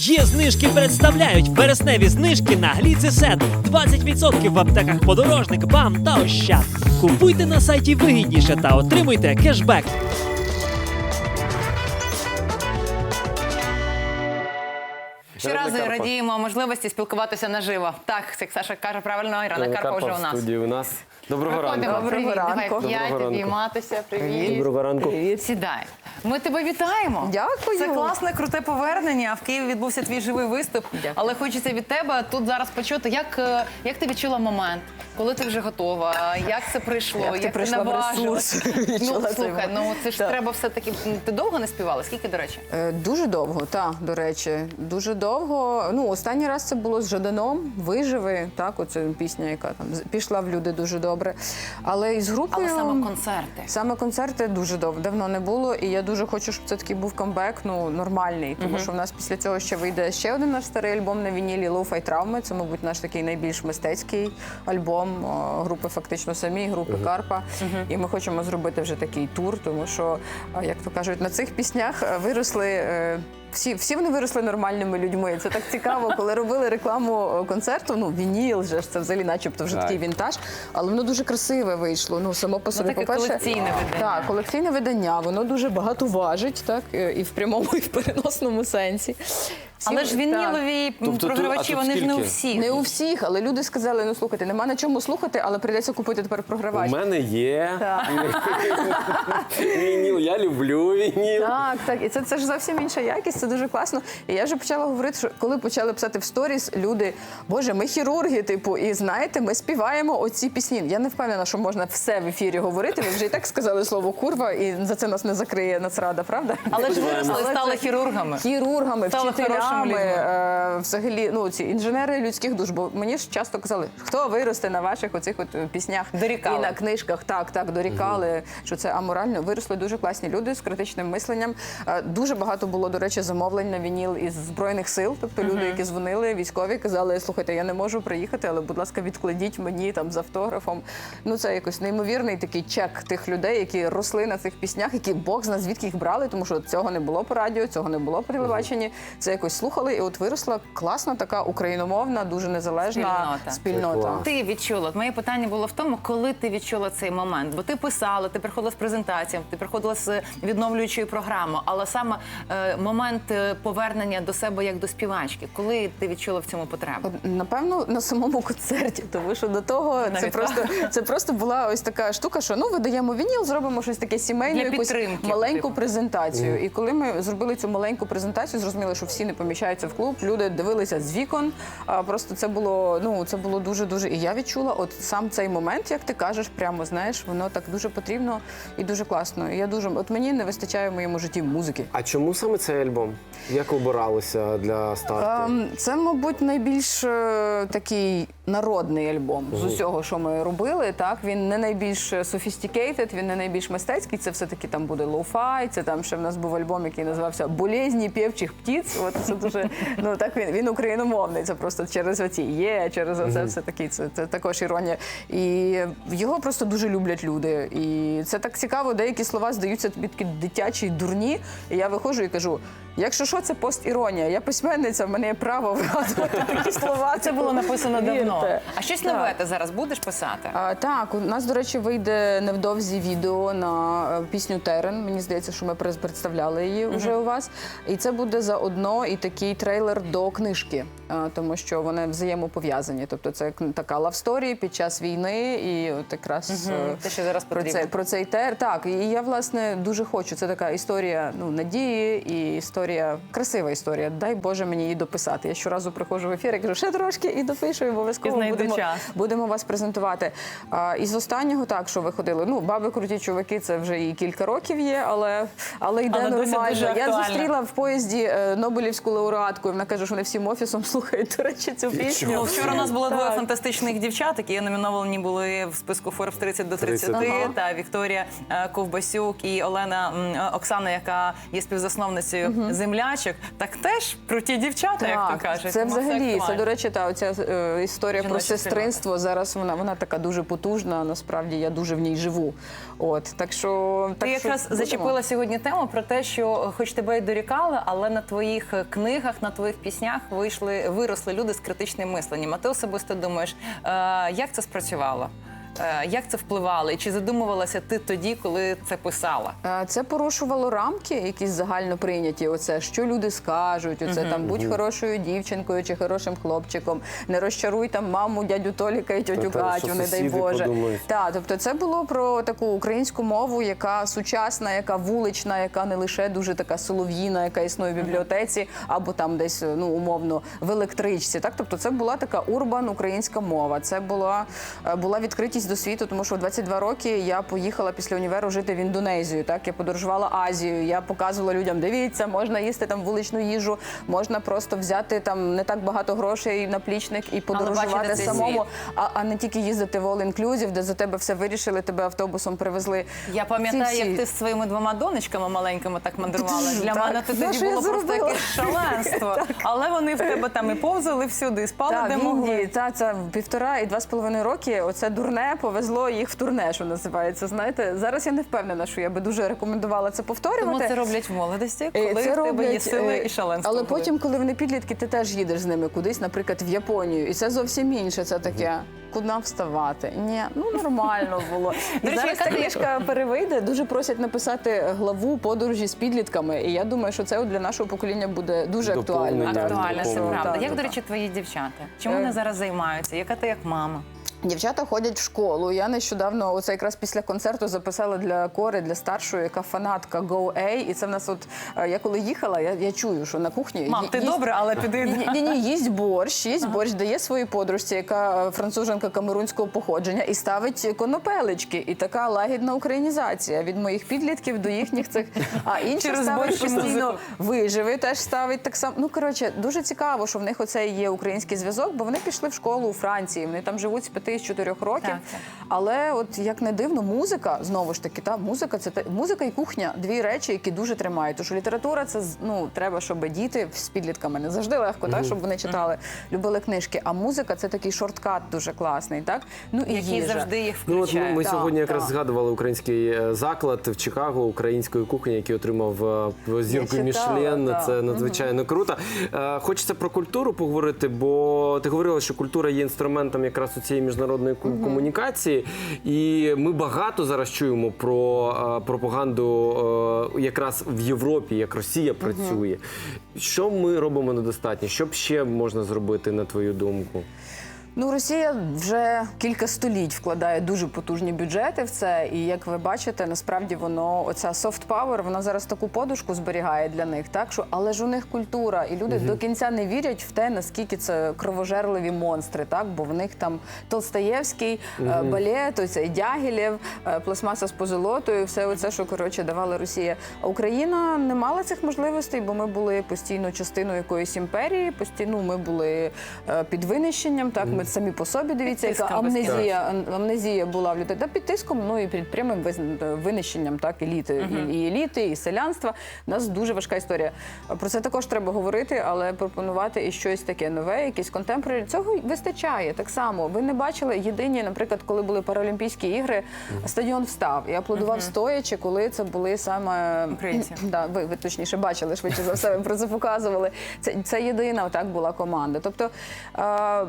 Є знижки представляють вересневі знижки на гліцесет. 20% в аптеках подорожник, бам та ощад. Купуйте на сайті вигідніше та отримуйте кешбек. Щоразу Ірина радіємо можливості спілкуватися наживо. Так, як Саша каже правильно, Ірина Карпа вже у в нас. Доброго ранку. привіт, Доброго давай ранку. п'ять, Доброго ранку. обійматися, привіт. Доброго ранку. Сідай. Ми тебе вітаємо. Дякую. Це класне, круте повернення. В Києві відбувся твій живий виступ. Дякую. Але хочеться від тебе тут зараз почути, як, е, як ти відчула момент, коли ти вже готова, як це прийшло, Як ти прийшла в ресурс, Ну, слухай, ну це ж Так. треба все-таки. Ти довго не співала? Скільки, до речі? Е, Дуже довго, так, до речі, дуже довго. Ну, останній раз це було з Жаданом, виживи. Так, оце пісня, яка там пішла в люди дуже добре. Але із групою Але саме концерти. Саме концерти дуже дав- давно не було, і я дуже хочу, щоб це такий був камбек, ну нормальний. Тому що в нас після цього ще вийде ще один наш старий альбом на вінілі Лоу-Фай Травми. Це, мабуть, наш такий найбільш мистецький альбом о, групи фактично самі, групи Карпа. І ми хочемо зробити вже такий тур, тому що, як то кажуть, на цих піснях е, виросли. е, Всі, всі вони виросли нормальними людьми. Це так цікаво, коли робили рекламу е, концерту. Ну, вініл же ж це взагалі, начебто, вже Так. такий вінтаж, але воно дуже красиве вийшло. Ну, само по собі, таке по-перше, колекційне видання. Так, колекційне видання, воно дуже багато важить, так, е, і в прямому, і в переносному сенсі. Всі- Але ж вінілові Тобто програвачі, а тут вони ж не у скільки? всіх. Не у всіх, але люди сказали: ну слухайте, нема на чому слухати, але прийдеться купити тепер програвач. У мене є. Вініл, я люблю вініл. Так, так, і це, це ж зовсім інша якість, це дуже класно. І я вже почала говорити, що коли почали писати в сторіс, люди, боже, ми хірурги, типу, і знаєте, ми співаємо оці пісні. Я не впевнена, що можна все в ефірі говорити. Ви вже і так сказали слово курва, і за це нас не закриє Нацрада, правда? Але ж виросли стали хірургами. хірургами, Стали вчителями, людьми. е, взагалі, ну ці інженери людських душ. Бо мені ж часто казали, хто виросте на ваших оцих от е, піснях Дорікали. і на книжках. Так, так, дорікали, що це аморально. Виросли дуже класні люди з критичним мисленням. Е, Дуже багато було, до речі, замовлень на вініл із збройних сил. Тобто люди, які дзвонили, військові, казали, слухайте, я не можу приїхати, але будь ласка, відкладіть мені там з автографом. Ну це якось неймовірний такий чек тих людей, які росли на цих піснях, які Бог зна звідки їх брали, тому що цього не було по радіо, цього не було по телебаченні. Це якось слухали, і от виросла класна така україномовна, дуже незалежна Спільнота. спільнота. Ти відчула. От Моє питання було в тому, коли ти відчула цей момент. Бо ти писала, ти приходила з презентаціями, ти приходила з відновлюючою програмою, але саме е, момент е, повернення до себе як до співачки, коли ти відчула в цьому потребу? Напевно, на самому концерті, тому що до того це Навіть просто це просто була ось така штука, що ну видаємо вініл, зробимо щось таке сімейне, Для якусь підтримки, маленьку типу. презентацію. І коли ми зробили цю маленьку презентацію, зрозуміли, що всі не поміщаються в клуб. Люди дивилися з вікон. Просто це було ну це було дуже дуже. І я відчула, от сам цей момент, як ти кажеш, прямо знаєш, воно так дуже потрібно і дуже класно. І я дуже от мені не вистачає в моєму житті музики. А чому саме цей альбом? Як обиралися для старту? Ем, Це, мабуть, найбільш е, такий народний альбом з усього, що ми робили. Так він не найбільш sophisticated, він не найбільш мистецький. Це все таки там буде лоу-фай. Це там ще в нас був альбом, який називався Болезні півчих птіць. От це дуже ну так він він україномовний. Це просто через оці є, через оце все таки. Це, це також іронія. І його просто дуже люблять люди. І це так цікаво. Деякі слова здаються тобі такі дитячі, дурні. І я виходжу і кажу. Якщо що, це постіронія. Я письменниця, в мене є право вгадувати такі слова. Це було написано давно. А щось нове ти зараз будеш писати? А, так, у нас, до речі, вийде невдовзі відео на е, пісню Терен. Мені здається, що ми представляли її вже у вас. І це буде заодно і такий трейлер до книжки, е, тому що вони взаємопов'язані. Тобто це така лавсторія під час війни, і от якраз е, Те, що зараз про це про цей тер. Так, і я власне дуже хочу. Це така історія ну надії і історія, красива історія. Дай Боже мені її дописати. Я щоразу приходжу в ефір і кажу, ще трошки і допишу, і обов'язково І будемо, час. будемо вас презентувати. А, із останнього так, що виходили. Ну, баби круті чуваки, це вже і кілька років є, але, але йде Але нормально. дуже Я зустріла в поїзді е, Нобелівську лауреатку, і вона каже, що вони всім офісом слухають, до речі, цю пісню. Ну, вчора у нас було двоє фантастичних дівчат, які номіновані були в списку Forbes 30 до 30. 30. Та Вікторія е, Ковбасюк і Олена Оксана, яка є співзасновницею землячок, так теж круті дівчата, як то кажуть. це взагалі, це, до речі, та оця е, історія про Жіноча сестринство. Зараз вона вона така дуже потужна. Насправді я дуже в ній живу. От так що Ти так що якраз будемо. зачепила сьогодні тему про те, що хоч тебе й дорікали, але на твоїх е, книгах, на твоїх піснях вийшли виросли люди з критичним мисленням. А ти особисто думаєш, е, як це спрацювало? Е, як це впливало? І чи задумувалася ти тоді, коли це писала? Е, Це порушувало рамки, якісь загально прийняті. Оце що люди скажуть. Оце там будь хорошою дівчинкою чи хорошим хлопчиком. Не розчаруй там маму, дядю Толіка і тьотю Катю, не дай Боже. подумають. Так, тобто це було про таку українську мову, яка сучасна, яка вулична, яка не лише дуже така солов'їна, яка існує в бібліотеці, або там десь ну умовно в електричці. Так, тобто це була така урбан українська мова. Це була, е, була відкритість до світу, тому що в 22 роки я поїхала після універу жити в Індонезію. Так я подорожувала Азію. Я показувала людям: дивіться, можна їсти там вуличну їжу, можна просто взяти там не так багато грошей на плічник і подорожувати самому, а, а не тільки їздити в all inclusive, де за тебе все вирішили, тебе автобусом привезли. Я пам'ятаю, як ти з своїми двома донечками маленькими так мандрувала. Для Так. мене це Ну, тоді було просто якесь шаленство. Але вони в тебе там і повзали всюди, і спали Та, де могли. Та, це півтора і два з половиною роки. Оце дурне повезло їх в турне, що називається. Знаєте, зараз я не впевнена, що я би дуже рекомендувала це повторювати. Тому це роблять в молодості, Е, коли це в тебе є сили е, і шаленство. Але в потім, коли вони підлітки, ти теж їдеш з ними кудись, наприклад, в Японію. І це зовсім інше. Це таке. Куди вставати? Ні, ну нормально було. І До речі, зараз яка ця книжка перевийде. Дуже просять написати главу подорожі з підлітками. І я думаю, що це для нашого покоління буде дуже актуально. Актуально, це правда. Як, до речі, твої дівчата? Чим Е. вони зараз займаються? Яка ти як мама? Дівчата ходять в школу. Я нещодавно, оце якраз після концерту, записала для кори, для старшої, яка фанатка Go A. І це в нас, от е, я коли їхала, я, я чую, що на кухні Мам, ти їсть- добре, але піди. Ні, ні, ні, їсть борщ, їсть борщ, дає своїй подружці, яка е, француженка камерунського походження, і ставить конопелечки. І така лагідна українізація від моїх підлітків до їхніх цих. А інші ставить постійно виживи, теж ставить так само. Ну коротше, дуже цікаво, що в них оце є український зв'язок, бо вони пішли в школу у Франції. Вони там живуть з 5 з 4 років. Так, так. Але от як не дивно, музика знову ж таки, та музика це те- музика і кухня дві речі, які дуже тримають. Тому що література це з- ну треба, щоб діти з підлітками не завжди легко, так щоб вони читали, любили книжки. А музика це такий шорткат дуже класний, так ну і Який їжа. завжди їх Ну от ми, включає. Так, сьогодні якраз згадували український е, заклад в Чикаго української кухні, який отримав е, зірку читала, Мішлен. так. Це надзвичайно круто. Е, Хочеться про культуру поговорити, бо ти говорила, що культура є інструментом якраз у цієї міжнародної комунікації, і ми багато зараз чуємо про е, пропаганду е, якраз в Європі, як Росія працює. Що ми робимо недостатньо? Що б ще можна зробити на твою думку? Ну, Росія вже кілька століть вкладає дуже потужні бюджети в це. І як ви бачите, насправді воно оця soft power, вона зараз таку подушку зберігає для них. Так що, але ж у них культура, і люди до кінця не вірять в те, наскільки це кровожерливі монстри. Так, бо в них там Толстаєвський, е, балет, оцей Дягілєв, е, пластмаса з позолотою, все оце, що коротше давала Росія. А Україна не мала цих можливостей, бо ми були постійно частиною якоїсь імперії. Постійно ми були е, під винищенням. Так, ми самі по собі дивіться, яка тиском амнезія, амнезія була в людей. Та під тиском, ну і під прямим винищенням так еліти, і, і еліти, і селянства. У нас дуже важка історія. Про це також треба говорити, але пропонувати і щось таке нове, якісь контемпорарі. Цього вистачає так само. Ви не бачили єдині, наприклад, коли були Паралімпійські ігри, стадіон встав і аплодував стоячи, коли це були саме Українці. Да, ви, ви точніше бачили швидше за все. Ви про це показували. Це, це єдина так була команда. Тобто е,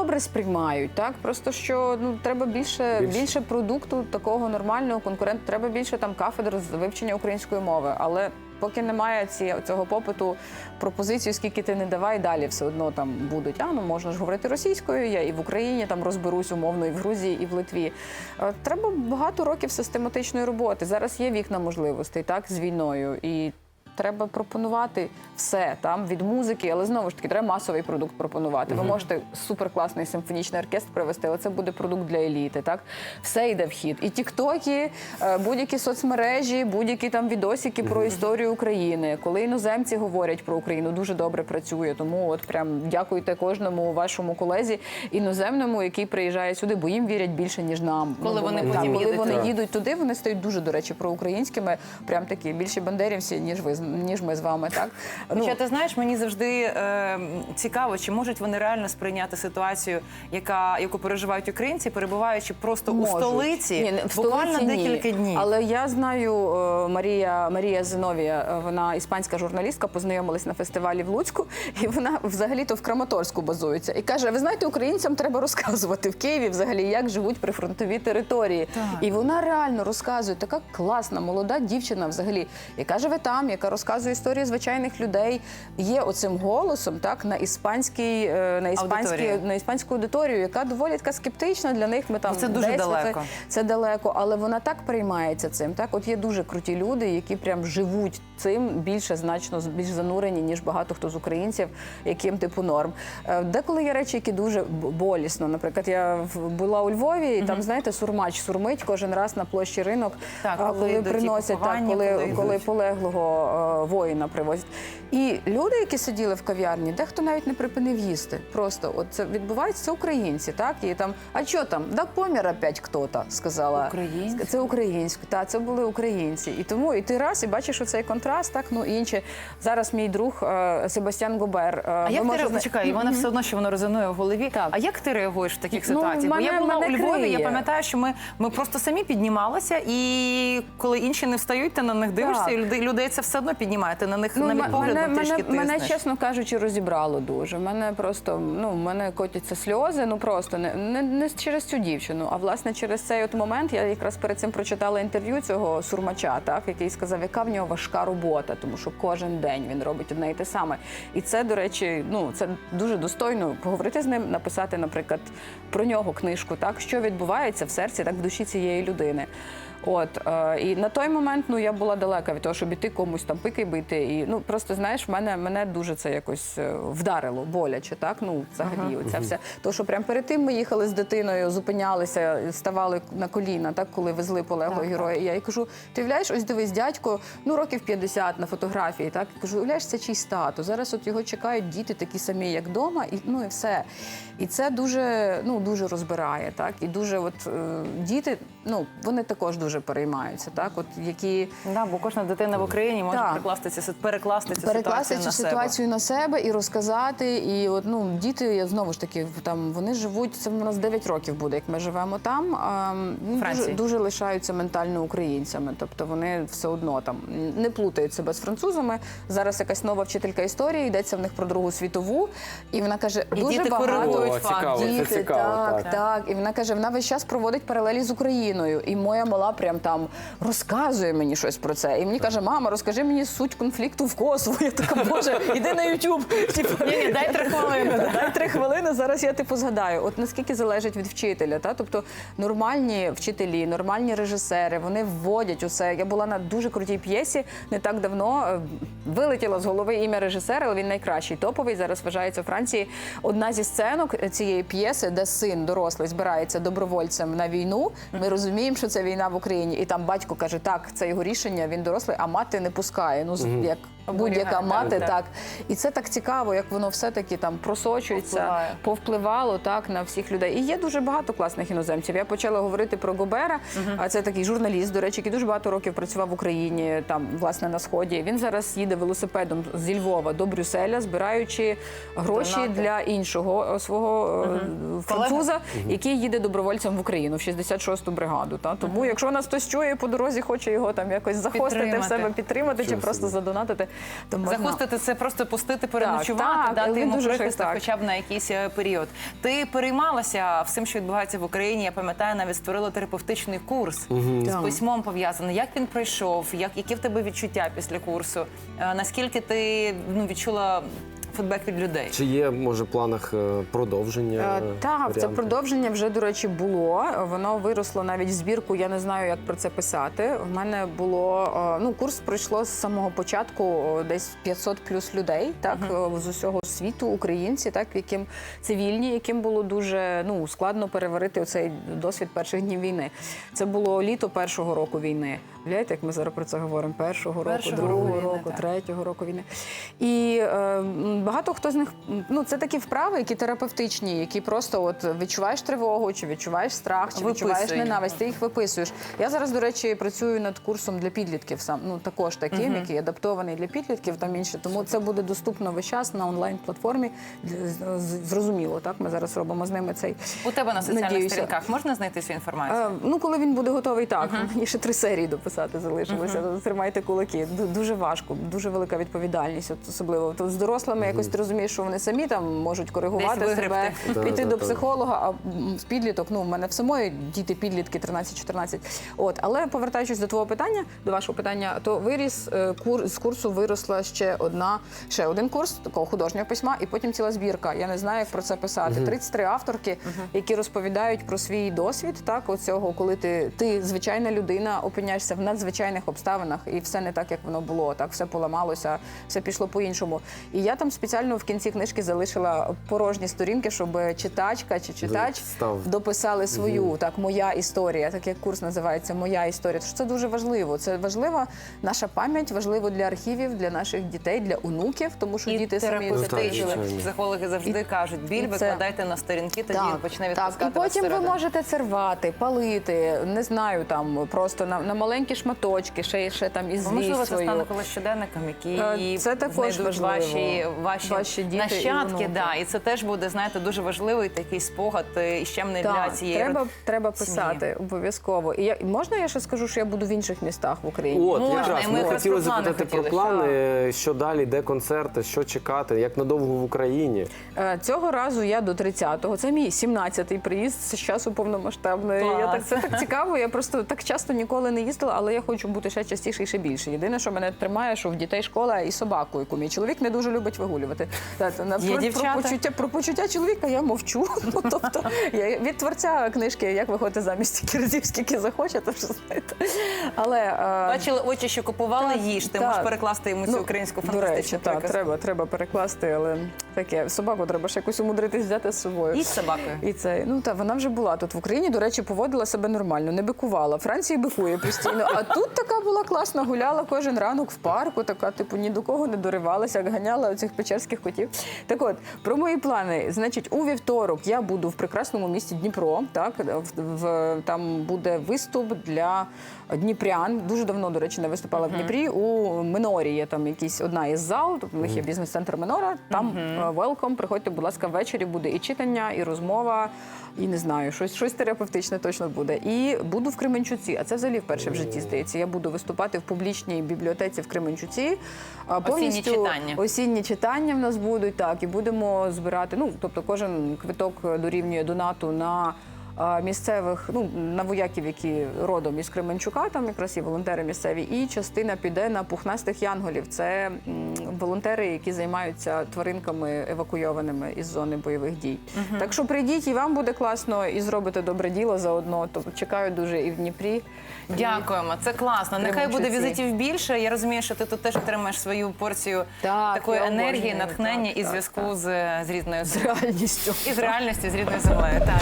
добре сприймають, так просто що ну треба більше, Більше. більше продукту такого нормального конкуренту. Треба більше там кафедр з вивчення української мови, але. Поки немає ці, цього попиту, пропозицію, скільки ти не давай, далі все одно там будуть. А ну можна ж говорити російською. Я і в Україні там розберусь умовно, і в Грузії, і в Литві. Е, Треба багато років систематичної роботи. Зараз є вікна можливостей, так з війною і. Треба пропонувати все там від музики, але знову ж таки треба масовий продукт пропонувати. Ви можете суперкласний симфонічний оркестр привести, але це буде продукт для еліти. Так все йде в хід. І тіктоки, е, будь-які соцмережі, будь-які там відосики про історію України. Коли іноземці говорять про Україну, дуже добре працює. Тому от прям дякуйте кожному вашому колезі іноземному, який приїжджає сюди, бо їм вірять більше ніж нам. Коли Ну, вони потім коли їдуть вони їдуть туди, вони стають дуже, до речі, проукраїнськими, прям такі більші бандерівці, ніж ви ніж ми з вами. Так Ну, Хоча ти знаєш, мені завжди е, цікаво, чи можуть вони реально сприйняти ситуацію, яка яку переживають українці, перебуваючи просто Можуть. у столиці Ні, в буквально столиці ні. днів. Але я знаю е, Марія Марія Зиновія, е, вона іспанська журналістка, познайомилась на фестивалі в Луцьку, і вона взагалі-то в Краматорську базується. І каже: ви знаєте, українцям треба розказувати в Києві взагалі, як живуть прифронтові території. І вона реально розказує, така класна, молода дівчина взагалі, яка живе там, яка розказує історії звичайних людей, є оцим голосом, так на іспанській, е, на іспанській на іспанську аудиторію, яка доволі така скептична для них. Ми там Це дуже десь далеко. це далеко, але вона так приймається цим. Так, от є дуже круті люди, які прям живуть цим більше значно більш занурені, ніж багато хто з українців, яким типу норм. Е, Деколи є речі, які дуже болісно. Наприклад, я в- була у Львові, і там знаєте, сурмач сурмить кожен раз на площі ринок, Так, коли коли приносять так, коли, коли коли полеглого воїна привозять. І люди, які сиділи в кав'ярні, дехто навіть не припинив їсти. Просто от це відбувається, це українці, так? І там, а що там? Да помер опять хто-то, сказала. Українське? Це українське, так, це були українці. І тому і ти раз і бачиш оцей контраст, так, ну і інші. Зараз мій друг е, Себастьян Гобер. е, А як ти може, ре- зна- і вона все одно, що воно резонує в голові. Так. А як ти реагуєш в таких Ну, ситуаціях? Бо я була у Львові, я пам'ятаю, що ми, ми просто самі піднімалися, і коли інші не встають, ти на них дивишся, Так. і людей, людей це все одно піднімає. Ти на них Ну, навіть м- поглядом мене, трішки мене, мене, чесно кажучи, розібрало дуже. Мене просто ну, в мене котяться сльози. Ну просто не, не, не через цю дівчину, а власне через цей от момент я якраз перед цим прочитала інтерв'ю цього сурмача, так який сказав, яка в нього важка робота, тому що кожен день він робить одне і те саме. І це, до речі, ну це дуже достойно поговорити з ним, написати, наприклад, про нього книжку, так що відбувається в серці, так в душі цієї людини. От е, і на той момент ну я була далека від того, щоб іти комусь там пики бити. І ну просто знаєш, в мене мене дуже це якось е, вдарило, боляче, так ну взагалі, оця вся. То що прямо перед тим ми їхали з дитиною, зупинялися, ставали на коліна, так коли везли полеглого героя. І я їй кажу: ти уявляєш, ось дивись, дядько, ну років 50 на фотографії. Так кажу, уявляєш, це чийсь тато. Зараз от його чекають діти такі самі, як вдома, і ну і все. І це дуже ну дуже розбирає, так і дуже, от е, діти, ну вони також дуже переймаються, так, от які Да, бо кожна дитина в Україні може Так. перекласти цю, перекласти цю перекласти ситуацію цю на себе. на себе і розказати. І от ну діти, я знову ж таки, там вони живуть. Це в нас 9 років буде, як ми живемо там. А, м, дуже, дуже лишаються ментально українцями. Тобто вони все одно там не плутають себе з французами. Зараз якась нова вчителька історії йдеться в них про Другу світову, і вона каже, І дуже діти багато О, цікаво, це Діти, цікаво, так, так. так, І вона каже, вона весь час проводить паралелі з Україною. І моя мала прям там розказує мені щось про це. І мені каже, мама, розкажи мені суть конфлікту в Косово. Я така, боже, іди на YouTube. Типу, Ні, ні, дай три хвилини. Дай три хвилини. Зараз я типу згадаю. От наскільки залежить від вчителя, та тобто нормальні вчителі, нормальні режисери, вони вводять усе. Я була на дуже крутій п'єсі не так давно. е, Вилетіло з голови ім'я режисера, але він найкращий топовий. Зараз вважається у Франції. Одна зі сценок цієї п'єси, де син дорослий збирається добровольцем на війну. Ми розуміємо, що це війна в Україні, і там батько каже: так, це його рішення, він дорослий, а мати не пускає. Ну з- як будь-яка мати, так, так. І це так цікаво, як воно все-таки там просочується, Повпливає. повпливало так на всіх людей. І є дуже багато класних іноземців. Я почала говорити про Гобера. А це такий журналіст, до речі, який дуже багато років працював в Україні, там власне на сході. Він зараз їде велосипедом зі Львова до Брюсселя, збираючи гроші Донати. для іншого е, свого е, француза, який їде добровольцем в Україну в 66-ту бригаду. Та тому, якщо нас хтось чує по дорозі, хоче його там якось захостити в себе, підтримати чи Чого просто собі. задонатити, то можна. Захостити це просто пустити, переночувати, так, але дати йому так. хоча б на якийсь е, період. Ти переймалася всім, що відбувається в Україні. Я пам'ятаю, навіть створила терапевтичний курс з Так. письмом пов'язаний. Як він пройшов? Як які в тебе відчуття після курсу? Е, Наскільки ти ну відчула фідбек від людей? Чи є, може, в планах е, продовження? Е, Так, це продовження вже, до речі, було. Воно виросло навіть в збірку. Я не знаю, як про це писати. У мене було е, ну курс пройшло з самого початку десь 500 плюс людей, так е, з усього світу, українці, так яким цивільні, яким було дуже ну складно переварити оцей досвід перших днів війни. Це було літо першого року війни. Гляньте, як ми зараз про це говоримо: першого року, Першого другого року війни, року, так. третього року війни. І е, багато хто з них ну це такі вправи, які терапевтичні, які просто от відчуваєш тривогу, чи відчуваєш страх, чи відчуваєш ненависть. Ти їх виписуєш. Я зараз, до речі, працюю над курсом для підлітків. Сам ну також таким, який адаптований для підлітків. Там інше. Тому це буде доступно весь час на онлайн платформі. Зрозуміло, так ми зараз робимо з ними цей. У тебе на соціальних сторінках можна знайти цю інформацію? Е, Ну, коли він буде готовий, так. Мені ще три серії дописати залишилося. Тримайте кулаки. Дуже важко, дуже велика відповідальність, от особливо. То з дорослими якось ти розумієш, що вони самі там можуть коригувати Десь себе, піти до психолога, а з підліток, ну, в мене в самої діти підлітки 13-14. От, але повертаючись до твого питання, до вашого питання, то виріс е, кур з курсу виросла ще одна, ще один курс такого художнього письма, і потім ціла збірка. Я не знаю, як про це писати. 33 авторки, які розповідають про свій досвід, так оцього, коли ти, ти звичайна людина, опиняєшся в надзвичайних обставинах, і все не так, як воно було. Так, все поламалося, все пішло по-іншому. І я там спеціально в кінці книжки залишила порожні сторінки, щоб читачка чи читач Став. дописали свою так, моя історія, так як курс називається Моя історія. Тож це дуже важливо. Це важлива наша пам'ять, важливо для архівів, для наших дітей, для онуків, тому що І діти самі терапевтичні. Психологи завжди кажуть, біль і це- на сторінки, тоді він почне відпускати так. І вас потім ви можете це рвати, палити, не знаю, там просто на, на маленькі шматочки, ще, ще там із Бо, можливо, це стане колись щоденником, який Е, це також важливо. ваші, ваші, Ваші діти і нащадки. онуки. Да, і це теж буде, знаєте, дуже важливий такий спогад е, і щемний для Так, цієї треба, род- треба сім'ї. писати обов'язково. І я, можна я ще скажу, що я буду в інших містах в Україні? От, Можна, якраз ми ми хотіли запитати про плани, що далі, де концерти, що чекати, як надовго в Україні. Е, Цього разу я до 30-го. Це мій 17-й приїзд з часу повномасштабної. Я так це так цікаво. Я просто так часто ніколи не їздила, але я хочу бути ще частіше і ще більше. Єдине, що мене тримає, що в дітей школа і собаку, яку мій чоловік не дуже любить вигулювати. На- про, про почуття про почуття чоловіка я мовчу. Ну тобто я від творця книжки, як виходити замість стільки разів, скільки захочете, вже знаєте. Але е, Бачили очі, що купували їж. Ти можеш перекласти йому цю Ну, українську До фантастичну речі, так, треба, треба перекласти, але таке собаку треба ж якось умудритись взяти з собою. Їсть з собакою. І це ну та вона вже була тут в Україні. До речі, поводила себе нормально, не бикувала. Франції бикує постійно. А тут така була класна, гуляла кожен ранок в парку. Така, типу, ні до кого не доривалася, як ганяла оцих печерських котів. Так от про мої плани. Значить, у вівторок я буду в прекрасному місті Дніпро. Так в, в там буде виступ для дніпрян. Дуже давно, до речі, не виступала в Дніпрі. У Минорі є там якісь одна із зал. Тобто у них є бізнес-центр Минора. Там велком. Приходьте, будь ласка, ввечері буде і читання, і розмова, і не знаю, щось щось терапевтичне точно буде. І буду в Кременчуці. А це взагалі вперше в житті здається. Я буду виступати в публічній бібліотеці в Кременчуці. Повністю осінні читання. Осінні читання в нас будуть так, і будемо збирати. Ну тобто, кожен квиток дорівнює донату на. Місцевих ну на вояків, які родом із Кременчука, там якраз і волонтери місцеві, і частина піде на пухнастих янголів. Це волонтери, які займаються тваринками евакуйованими із зони бойових дій. Так що прийдіть, і вам буде класно, і зробите добре діло заодно. Тобто чекаю дуже і в Дніпрі. Дякуємо, це класно. Нехай буде візитів більше. Я розумію, що ти тут теж отримаєш свою порцію Так, такої енергії, обожнюю. натхнення Так, і зв'язку з, з рідною З реальністю. і з реальністю, з рідною землею. Так.